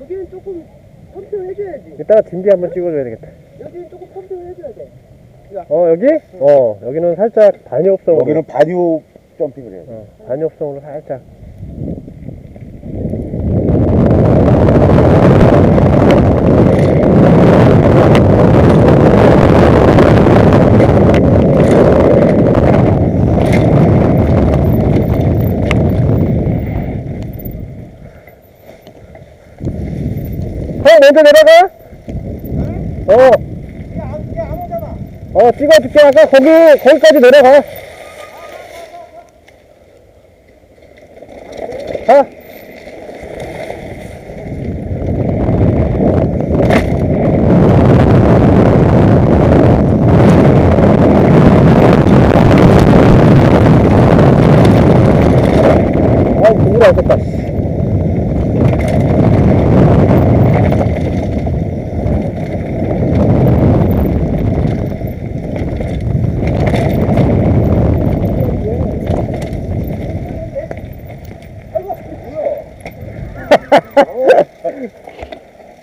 여기는 조금 펌핑을 해줘야지. 이따가 딘비 한번 찍어줘야 되겠다. 여기는 조금 펌핑을 해줘야 돼. 어, 여기? 어, 여기는 살짝 반역성으로. 여기는 반유 점핑을 해야 돼. 어, 반역성으로 살짝. 먼저 내려가? 어. 어, 찍어줄게. 아까 거기, 거기까지 내려가. 가.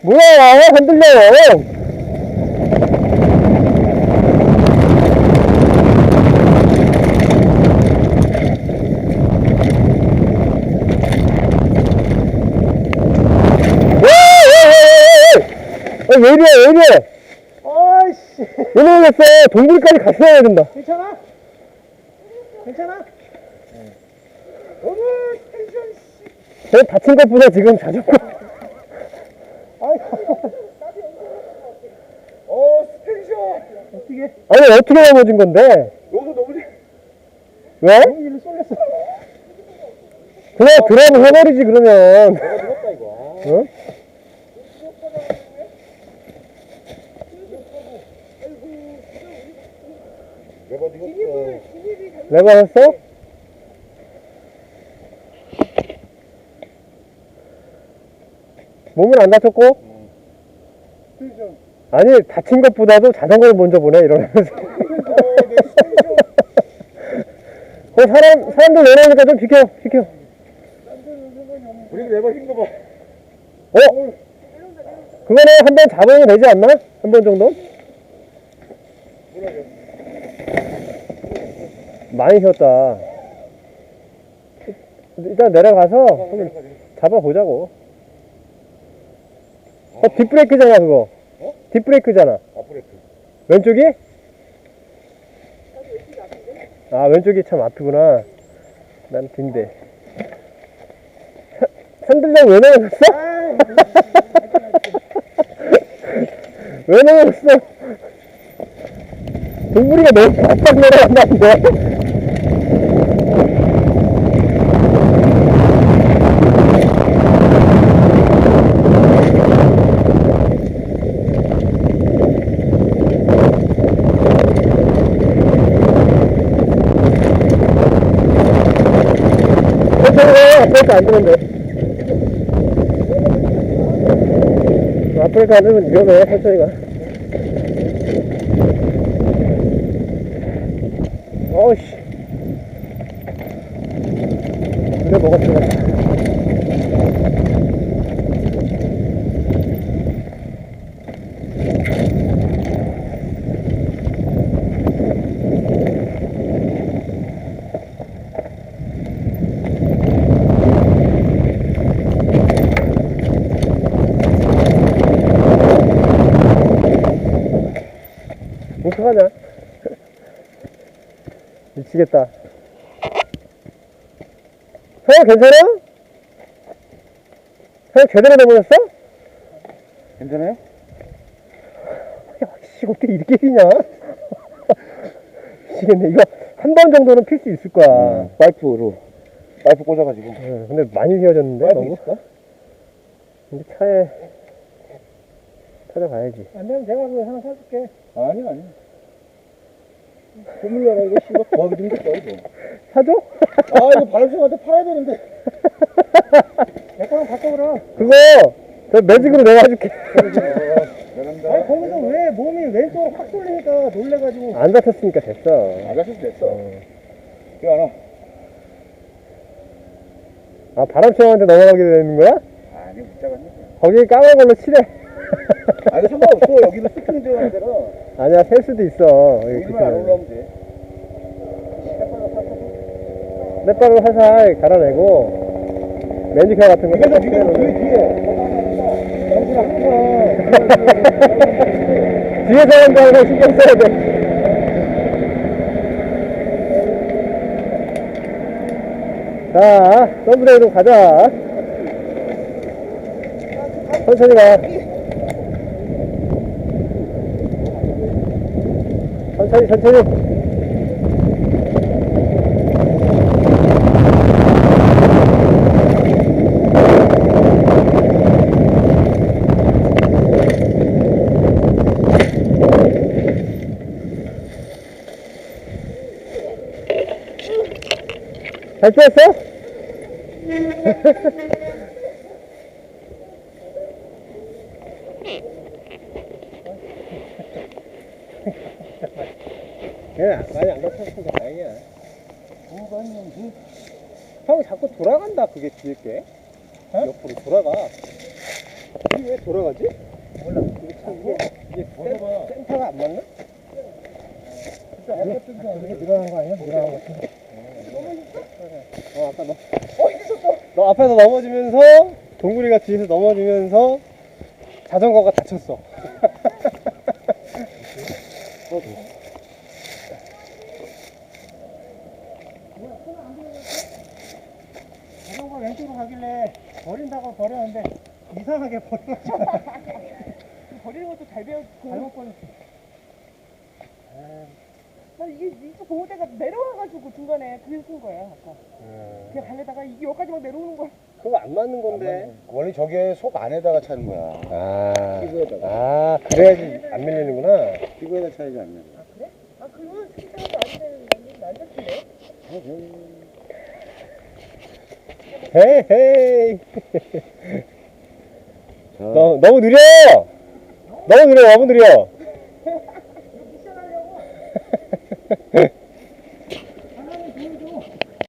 뭐야, 흔들려요. 왜, 왜, 왜, 왜, 이래, 왜 이래. 아이씨. 왜 모르겠어. 동굴까지 갔어야 된다. 괜찮아? 괜찮아? 오늘 텐션 씨. 저 다친 것보다 지금 자전거. 어, 스텐션. 어떻게? 아니, 어떻게 넘어진 건데? 여기서 넘어지. 왜? 일로 쏠렸어. 그냥 드럼 해버리지, 그러면. 내가 죽었다 이거. 응? 내가 죽었어. 레버 했어? 몸은 안 다쳤고? 아니, 다친 것보다도 자전거를 먼저 보내, 이러면서. 어, 사람, 사람들 내려오니까 좀 비켜, 비켜. 우리 내가 힘거 봐. 어? 그거는 한 번 잡으면 되지 않나? 한 번 정도? 많이 쉬었다. 일단 내려가서 한번 잡아보자고. 어, 뒷브레이크잖아, 그거. 어? 뒷브레이크잖아. 앞브레이크. 왼쪽이? 아, 왼쪽이 참 앞이구나. 난 뒤인데. 핸들력 왜 넣어놨어? 왜 넣어놨어? 동물이가 너무 바짝 내려간다는데? 앞브레이크 안 되는데. 앞브레이크 안 되면 위험해. 천천히 가. 어우씨. 근데 뭐가 들어갔다. 하냐? 미치겠다. 형 괜찮아? 형 제대로 넘어졌어? 괜찮아요? 야, 씨, 어떻게 이렇게 비냐? 미치겠네. 이거 한 번 정도는 필 수 있을 거야. 음, 파이프로. 파이프 꽂아가지고. 응, 근데 많이 휘어졌는데, 너무? 있을까? 근데 차에 찾아가야지. 안 되면 내가 그거 하나 사줄게. 아니, 아니. 고물려라, 이거 씨발 구하기 힘들다, 이거. 사줘? 아, 이거 바람쌤한테 팔아야 되는데. 내 거랑 바꿔보라. 그거, 저 매직으로 내가 해줄게. 아니 거기서 왜 몸이 왼쪽으로 확 쏠리니까 놀래가지고. 안 다쳤으니까 됐어. 아가씨 됐어. 이거 하나. 아, 바람처럼한테 넘어가게 되는 거야? 아니, 못 잡았네. 거기 까만 걸로 칠해. 아, 이거 상관없어. 여기는 스프링 들어가는 데라. 아니야, 셀 수도 있어. 여기 여기만 안 그냥. 올라오면 돼. 넷바로 살살 갈아내고, 맨지카 같은 거. 살짝 이거 뒤에 칠해놓으면. 뒤에. 당신 항상. 뒤에 사람도 하고 신경 써야 돼. 자, 덤브레이로 가자. 천천히 가. 천천히, 천천히. 잘 뛰었어? 그냥 많이 안 다쳤으니까 다행이야. 형 자꾸 돌아간다 그게 뒤에 게 옆으로 돌아가. 이게 왜 돌아가지? 몰라. 이게 참 이게 이게 센- 센터가 안 맞나? 이렇게 늘어난 거 아니야? 늘어난 거 같은데. 어 아까 너. 어 이겼어. 너 앞에서 넘어지면서 동굴이가 뒤에서 넘어지면서 자전거가 다쳤어. 자 전거 왼쪽으로 가길래 버린다고 버렸는데 이상하게 버려가지고 버리는 것도 잘 배웠고. 잘못 버렸어. 난 이게 이쪽 보호대가 내려와가지고 중간에 그게 쓴 거야 아까. 그냥 달려다가 이게 여기까지 막 내려오는 거야. 그거 안 맞는 건데. 원래 저게 속 안에다가 차는 거야. 아, 피부에다가. 아 그래야지 안 밀리는구나. 피부에다 차이가 안 나. 아 그러면 스키장도 안 되는 안 잡히네. 헤이 헤이. 자, 너 너무 느려. 너무 느려 너무 느려.